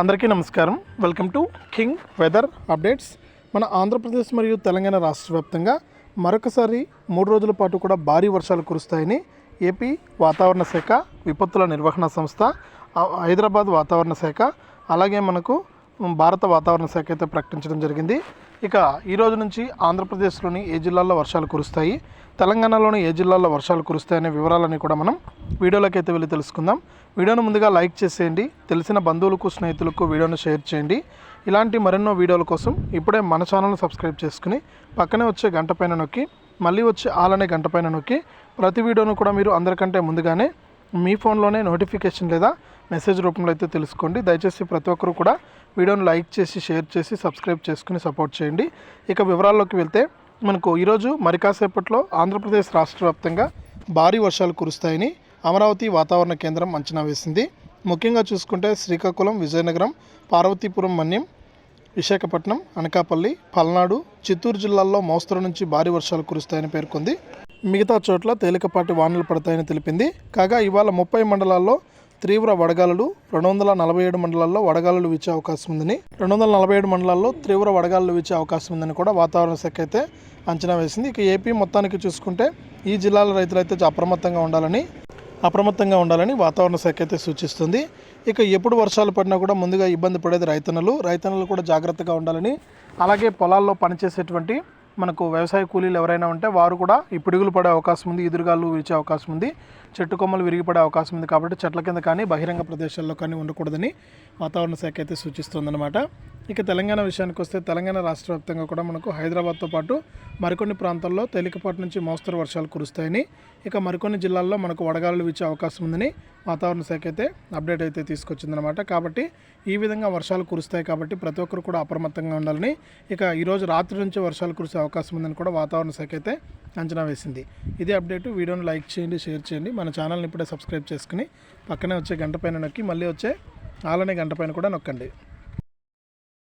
అందరికీ నమస్కారం. Welcome to king weather updates మన ఆంధ్రప్రదేశ్ మరియు తెలంగాణ రాష్ట్ర వ్యాప్తంగా మరొకసారి మూడు రోజుల పాటు కూడా భారీ వర్షాలు కురుస్తాయని ఏపీ వాతావరణ శాఖ విపత్తుల నిర్వహణ సంస్థ హైదరాబాద్ వాతావరణ శాఖ అలాగే మనకు భారత వాతావరణ శాఖ అయితే ప్రకటించడం జరిగింది. ఇక ఈ రోజు నుంచి ఆంధ్రప్రదేశ్లోని ఏ జిల్లాల్లో వర్షాలు కురుస్తాయి తెలంగాణలోని ఏ జిల్లాల్లో వర్షాలు కురుస్తాయనే వివరాలని కూడా మనం వీడియోలోకి అయితే వెళ్ళి తెలుసుకుందాం. వీడియోను ముందుగా లైక్ చేసేయండి తెలిసిన బంధువులకు స్నేహితులకు వీడియోను షేర్ చేయండి. ఇలాంటి మరెన్నో వీడియోల కోసం ఇప్పుడే మన ఛానల్ను సబ్స్క్రైబ్ చేసుకుని పక్కనే వచ్చే గంట పైన నొక్కి మళ్ళీ వచ్చే ఆల్ అనే గంట పైన నొక్కి ప్రతి వీడియోను కూడా మీరు అందరికంటే ముందుగానే మీ ఫోన్లోనే నోటిఫికేషన్ లేదా మెసేజ్ రూపంలో అయితే తెలుసుకోండి. దయచేసి ప్రతి ఒక్కరు కూడా వీడియోను లైక్ చేసి షేర్ చేసి సబ్స్క్రైబ్ చేసుకుని సపోర్ట్ చేయండి. ఇక వివరాల్లోకి వెళ్తే మనకు ఈరోజు మరి కాసేపట్లో ఆంధ్రప్రదేశ్ రాష్ట్ర వ్యాప్తంగా భారీ వర్షాలు కురుస్తాయని అమరావతి వాతావరణ కేంద్రం అంచనా వేసింది. ముఖ్యంగా చూసుకుంటే శ్రీకాకుళం విజయనగరం పార్వతీపురం మన్యం విశాఖపట్నం అనకాపల్లి పల్నాడు చిత్తూరు జిల్లాల్లో మోస్తరు నుంచి భారీ వర్షాలు కురుస్తాయని పేర్కొంది. మిగతా చోట్ల తేలికపాటి వానలు పడతాయని తెలిపింది. కాగా ఇవాళ ముప్పై మండలాల్లో తీవ్ర వడగాలులు రెండు వందల నలభై ఏడు మండలాల్లో వడగాలులు వీచే అవకాశం ఉందని రెండు వందల నలభై ఏడు మండలాల్లో తీవ్ర వడగాలులు వీచే అవకాశం ఉందని కూడా వాతావరణ శాఖ అయితే అంచనా వేసింది. ఇక ఏపీ మొత్తానికి చూసుకుంటే ఈ జిల్లాల రైతులు అయితే అప్రమత్తంగా ఉండాలని అప్రమత్తంగా ఉండాలని వాతావరణ శాఖ అయితే సూచిస్తుంది. ఇక ఎప్పుడు వర్షాలు పడినా కూడా ముందుగా ఇబ్బంది పడేది రైతన్నలు. రైతన్నలు కూడా జాగ్రత్తగా ఉండాలని అలాగే పొలాల్లో పనిచేసేటువంటి మనకు వ్యవసాయ కూలీలు ఎవరైనా ఉంటే వారు కూడా ఈ పిడుగులు పడే అవకాశం ఉంది ఎదురుగాలు విరిచే అవకాశం ఉంది చెట్టు కొమ్మలు విరిగిపడే అవకాశం ఉంది కాబట్టి చెట్ల కింద కానీ బహిరంగ ప్రదేశాల్లో కానీ ఉండకూడదని వాతావరణ శాఖ అయితే సూచిస్తుందన్నమాట. ఇక తెలంగాణ విషయానికి వస్తే తెలంగాణ రాష్ట్ర వ్యాప్తంగా కూడా మనకు హైదరాబాద్తో పాటు మరికొన్ని ప్రాంతాల్లో తేలికపాటి నుంచి మోస్తరు వర్షాలు కురుస్తాయని ఇక మరికొన్ని జిల్లాల్లో మనకు వడగాలులు వీచే అవకాశం ఉందని వాతావరణ శాఖ అయితే అప్డేట్ అయితే తీసుకొచ్చిందనమాట కాబట్టి ఈ విధంగా వర్షాలు కురుస్తాయి కాబట్టి ప్రతి ఒక్కరు కూడా అప్రమత్తంగా ఉండాలని ఇక ఈరోజు రాత్రి నుంచి వర్షాలు కురిసే అవకాశం ఉందని కూడా వాతావరణ శాఖ అయితే అంచనా వేసింది. ఇదే అప్డేట్. వీడియోని లైక్ చేయండి షేర్ చేయండి. మన ఛానల్ని ఇప్పుడే సబ్స్క్రైబ్ చేసుకుని పక్కనే వచ్చే గంట పైన నొక్కి మళ్ళీ వచ్చే ఆలనే గంట పైన కూడా నొక్కండి.